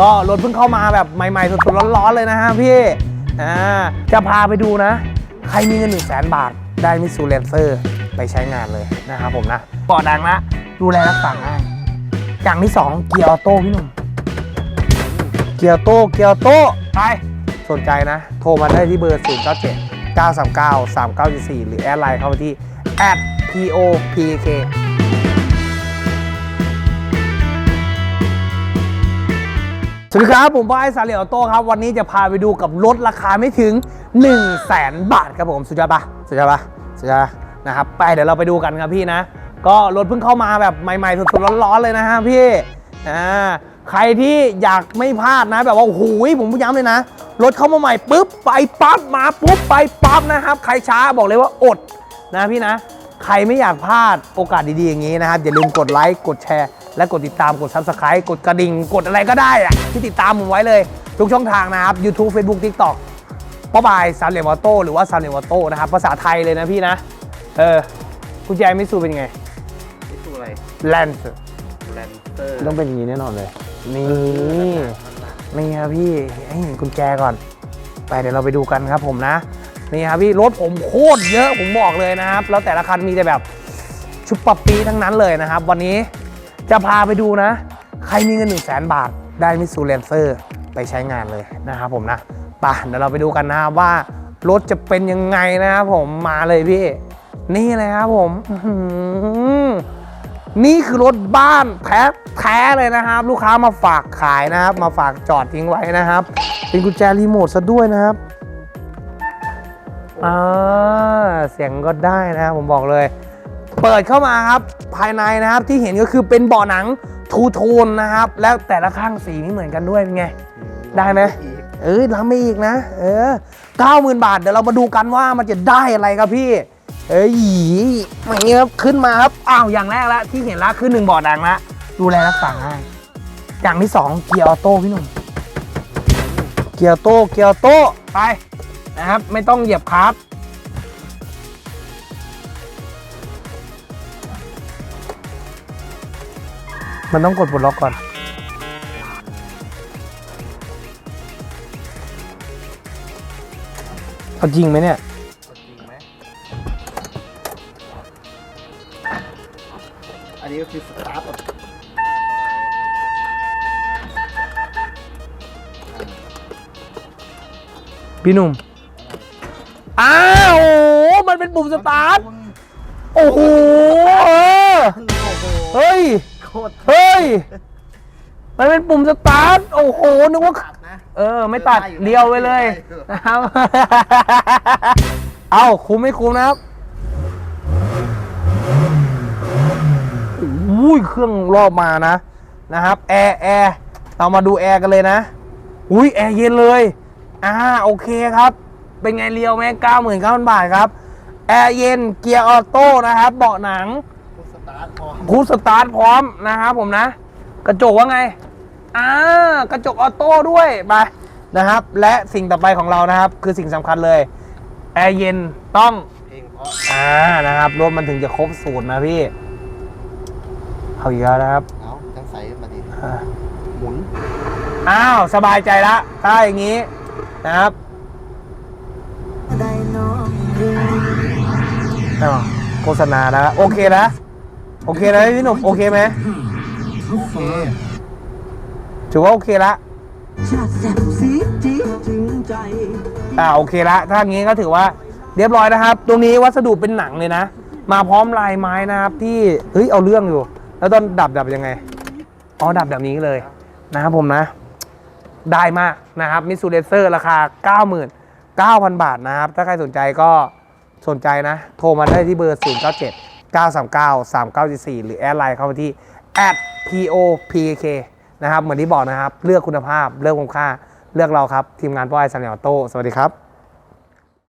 ก็รถเพิ่งเข้ามาแบบใหม่ๆสดๆร้อนๆเลยนะฮะพี่อ่าจะพาไปดูนะ ใครมีเงิน1 0 0 0 0แสนบาทได้มิสูเลนเซอร์ไปใช้งานเลยนะครับผมนะปอดังละดูแลรักษาง่ายอย่างที่ 2 เกียร์ออโต้พี่หนุ่มเกียร์โต้เกียร์โต้ไปสนใจนะ โทรมาได้ที่เบอร์ 0 9 7 9 3 9 3 9 4หรือแอดไลน์เข้าไปที่ @popk สวัสดีครับ ผมบอยสาเหลียวออโต้ครับ วันนี้จะพาไปดูกับรถราคาไม่ถึง 1 0 0 0 0แสนบาทครับผม สุดยอดปะสุดยอดปะสุดยอดนะครับ ไปเดี๋ยวเราไปดูกันครับพี่นะ ก็รถเพิ่งเข้ามาแบบใหม่ๆ สดๆ ร้อนๆ เลยนะฮะพี่อ่าใครที่อยากไม่พลาดนะ แบบว่าโอ้โหผมย้ำเลยนะ รถเข้ามาใหม่ปุ๊บไปปั๊บมาปุ๊บไปปั๊บนะครับ ใครช้าบอกเลยว่าอดนะพี่นะ ใครไม่อยากพลาดโอกาสดีๆอย่างนี้นะครับอย่าลืมกดไลค์กดแชร์ และกดติดตามกด Subscribe กดกระดิ่ง กดอะไรก็ได้อะที่ติดตามผมไว้เลย ทุกช่องทางนะครับ YouTube Facebook TikTok ป้าบายซาเลมอโต้หรือว่าซาเลมอโต้นะครับ ภาษาไทยเลยนะพี่นะ เออคุณแจมิสูเป็นยังไงนี่ตัวอะไรแลนส์แลนเตอร์ต้องเป็นอย่างนี้แน่นอนเลย นี่นี่ครับพี่ให้เห็นกุญแจก่อน ไปเดี๋ยวเราไปดูกันครับผมนะ นี่ครับพี่รถผมโคตรเยอะผมบอกเลยนะครับ แล้วแต่ละคันมีแต่แบบชุบปับปีทั้งนั้นเลยนะครับ วันนี้ จะพาไปดูนะ ใครมีเงิน1 0 0 0 0แบาท ได้มิสูเลนเซอร์ไปใช้งานเลยนะครับผมนะไปเดี๋ยวเราไปดูกันนะครับว่ารถจะเป็นยังไงนะครับผมมาเลยพี่ นี่เลยครับผมนี่คือรถบ้านแท้แท้เลยนะครับ ลูกค้ามาฝากขายนะครับ มาฝากจอดทิ้งไว้นะครับ เป็นกุญแจรีโมทซะด้วยนะครับอ่าเสียงก็ได้นะครับผมบอกเลย เปิดเข้ามาครับภายในนะครับที่เห็นก็คือเป็นเบาะหนังทูโทนนะครับ แล้วแต่ละข้างสีไม่เหมือนกันด้วยเป็นไง ได้ไหมเอ้ยล้ำไม่อีกนะ เออเก้าหมื่นบาทเดี๋ยวเรามาดูกันว่ามันจะได้อะไรครับพี่ เอ้ยอย่างนี้ครับขึ้นมาครับอ้าวอย่างแรกแล้วที่เห็นละขึ้นหนึ่งเบาะดังละดูแลรักษาง่ายอย่างที่สองเกียร์ออโต้พี่หนุ่มเกียร์ออโต้เกียร์ออโต้ไปนะครับ ไม่ต้องเหยียบคลัต มันต้องกดปลดล็อกก่อน เอาจริงไหมเนี่ยจริงไหมอันนี้ก็คือสตาร์ทแบบพี่หนุ่ม อ้าวโอ้โหมันเป็นปุ่มสตาร์ท โอ้โหเออโอ้โห เฮ้ยโค ตรเฮ้ย มันเป็นปุ่มสตาร์ท โอ้โห นึกว่า ตัดนะ เออ ไม่ตัดเดียวไปเลยนะครับ เอาคุ้มไม่คุ้มนะครับอุ้ยเครื่องรอบมานะ นะครับ แอร์แอร์เรามาดูแอร์กันเลยนะ อุ้ยแอร์เย็นเลย อ่า โอเคครับ เป็นไงเรียวไหมเก้าหมื่นเก้าพันบาทครับ แอร์เย็น เกียร์ออโต้นะครับ เบาะหนัง สตาร์ทพอพูดสตาร์ทพร้อมนะครับผมนะ กระจกว่าไงอ่ากระจกออโต้ด้วยไปนะครับ และสิ่งต่อไปของเรานะครับ คือสิ่งสำคัญเลย แอร์เย็นต้องเพลงเพราะอ่านะครับ รถมันถึงจะครบสูตรนะพี่เอาอีกแล้วนะครับเอ้าจังใส่มาดิอ่าหมุนอ้าว สบายใจละถ้าอย่างนี้นะครับอ้าวโฆษณานะโอเคนะ โอเคนะพี่หนุ่มโอเคไหมโอเคถือว่าโอเคละชาติแสบสีจี๊ดถึงใจอ่าโอเคละถ้างี้ก็ถือว่าเรียบร้อยนะครับ ตรงนี้วัสดุเป็นหนังเลยนะ มาพร้อมลายไม้นะครับ ที่เฮ้ยเอาเรื่องอยู่ แล้วตอนดับดับยังไงอ๋อดับแบบนี้เลยนะครับผมนะ ได้มากนะครับมิสูเดเซอร์ราคา 99,000 บาทนะครับ ถ้าใครสนใจก็สนใจนะ โทรมาได้ที่เบอร์ 097 939 3944หรือแอดไลน์เข้าไปที่ @popk นะครับเหมือนที่บอกนะครับ เลือกคุณภาพเลือกคุ้มค่า เลือกเราครับ ทีมงานป้อยซันเนอโต้สวัสดีครับ